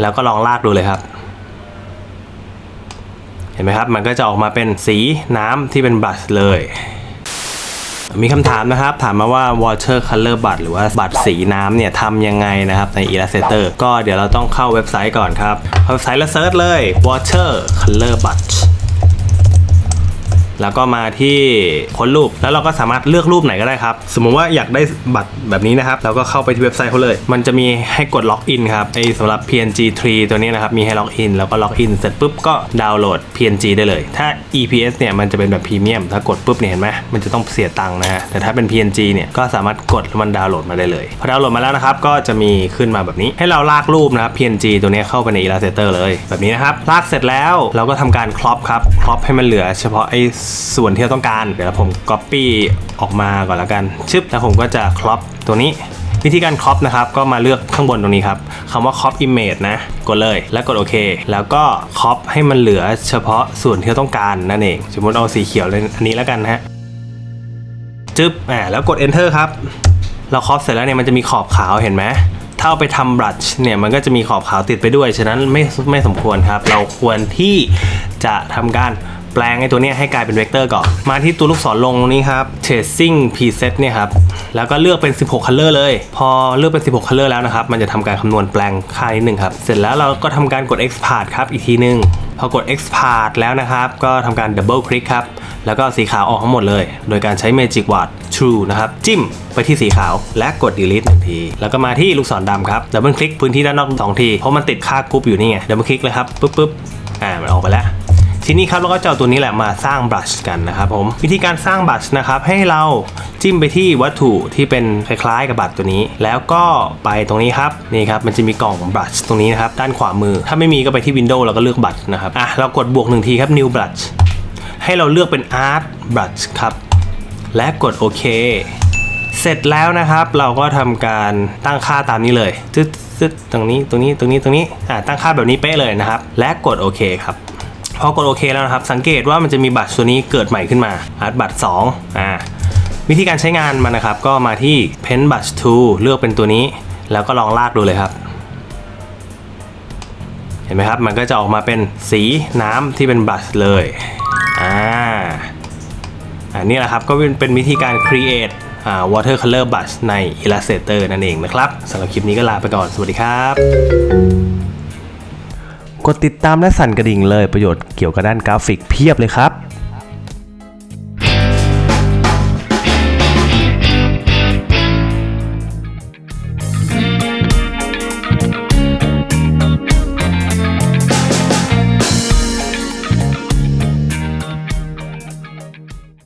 แล้วก็ลองลากดูเลยครับ เห็นไหมครับ มันก็จะออกมาเป็นสีน้ำที่เป็นบลัชเลย มีคำถามนะครับ ถามมาว่า water color บัตหรือว่าบัตรสีน้ำเนี่ยทำยังไงนะครับใน Illustrator ก็เดี๋ยวเราต้องเข้าเว็บไซต์ก่อนครับเข้าเว็บไซต์แล้วเซิร์ชเลย water color บัต แล้วก็มาที่ค้นรูป แล้วเราก็สามารถเลือกรูปไหนก็ได้ครับ สมมุติว่าอยากได้บัตรแบบนี้นะครับ เราก็เข้าไปที่เว็บไซต์เขาเลย มันจะมีให้กดล็อกอินครับ ไอ้สำหรับ PNG tree ตัวนี้นะครับ มีให้ล็อกอิน แล้วก็ล็อกอินเสร็จปุ๊บก็ดาวน์โหลด PNG ได้เลย ถ้า EPS เนี่ยมันจะเป็นแบบพรีเมียม ถ้ากดปุ๊บเนี่ยเห็นไหมมันจะต้องเสียตังค์นะฮะ แต่ถ้าเป็น PNG เนี่ยก็สามารถกดแล้วมันดาวน์โหลดมาได้เลย พอดาวน์โหลดมาแล้วนะครับ ก็จะมีขึ้นมาแบบนี้ ให้เราลากรูปนะครับ PNG ตัวนี้เข้าไปใน Illustrator เลย แบบนี้นะครับ ลากเสร็จแล้วเราก็ทำการครอปครับ ครอปให้มันเหลือเฉพาะไอ้ส่วนที่เราต้องการ เดี๋ยวผม Copy ออกมาก่อนแล้วกัน ชึบ แล้วผมก็จะครอปตัวนี้ วิธีการครอปนะครับ ก็มาเลือกข้างบนตรงนี้ครับคำว่าครอป image นะ กดเลย แล้วกดโอเค แล้วก็ครอปให้มันเหลือเฉพาะส่วนที่เราต้องการนั่นเอง สมมติเอาสีเขียวเลยอันนี้แล้วกันนะฮะจึ๊บ อ่า แล้วกด enter ครับ เราครอปเสร็จแล้วเนี่ยมันจะมีขอบขาวเห็นไหมถ้าเอาไปทำบลัชเนี่ยมันก็จะมีขอบขาวติดไปด้วย ฉะนั้นไม่ไม่สมควรครับ เราควรที่จะทำการ ปลงไอ้ตัวเนี้ยให้กลายเป็นเวกเตอร์ก่อน มาที่ตัวลูกศรลงตรงนี้ครับ tracing preset เนี่ยครับ แล้วก็เลือกเป็น 16 color เลย พอเลือกเป็น 16 color แล้วนะครับ มันจะทำการคำนวณแปลงค่านิดนึงครับ เสร็จแล้วเราก็ทำการกด export ครับ อีกทีหนึง พอกด export แล้วนะครับ ก็ทำการ double click ครับ แล้วก็สีขาวออกทั้งหมดเลย โดยการใช้ Magic Wand True นะครับ จิ้มไปที่สีขาวและกด delete หนึ่งที แล้วก็มาที่ลูกศรดำครับดับเบิลคลิกพื้นที่ด้านนอกสองที เพราะมันติดค่ากรุ๊ปอยู่นี่ไงดับเบิลคลิกเลยครับปุ๊บปุ๊บอ่ามันออกไปแล้ว ทีนี้ครับเราก็จะเอาตัวนี้แหละมาสร้างบลัชกันนะครับผมวิธีการสร้างบลัชนะครับให้เราจิ้มไปที่วัตถุที่เป็นคล้ายๆกับบัตรตัวนี้ แล้วก็ไปตรงนี้ครับนี่ครับมันจะมีกล่องบลัชตรงนี้นะครับด้านขวามือ ถ้าไม่มีก็ไปที่ Windows แล้วก็เลือกบัตรนะครับอะเรากดบวกหนึ่งทีครับ New Brush ให้เราเลือกเป็น Art Brush ครับ และกดโอเคเสร็จแล้วนะครับเราก็ทำการตั้งค่าตามนี้เลยตึ๊ดตึ๊ดตรงนี้ตรงนี้ตรงนี้ตรงนี้อ่าตั้งค่าแบบนี้เป๊ะเลยนะครับ และกดโอเคครับ พอกดโอเคแล้วนะครับ สังเกตว่ามันจะมีบัตรตัวนี้เกิดใหม่ขึ้นมาอาร์ตบัตร2อ่าวิธีการใช้งานมันนะครับ ก็มาที่ Pen Brush Tool เลือกเป็นตัวนี้ แล้วก็ลองลากดูเลยครับ เห็นไหมครับ มันก็จะออกมาเป็นสีน้ำที่เป็นบลัชเลยอ่าอันนี้แหละครับ ก็เป็นเป็นวิธีการ create อ่า watercolor brush ใน Illustrator นั่นเองนะครับสำหรับคลิปนี้ก็ลาไปก่อน สวัสดีครับ กดติดตามและสั่นกระดิ่งเลยประโยชน์เกี่ยวกับด้านกราฟิกเพียบเลยครับ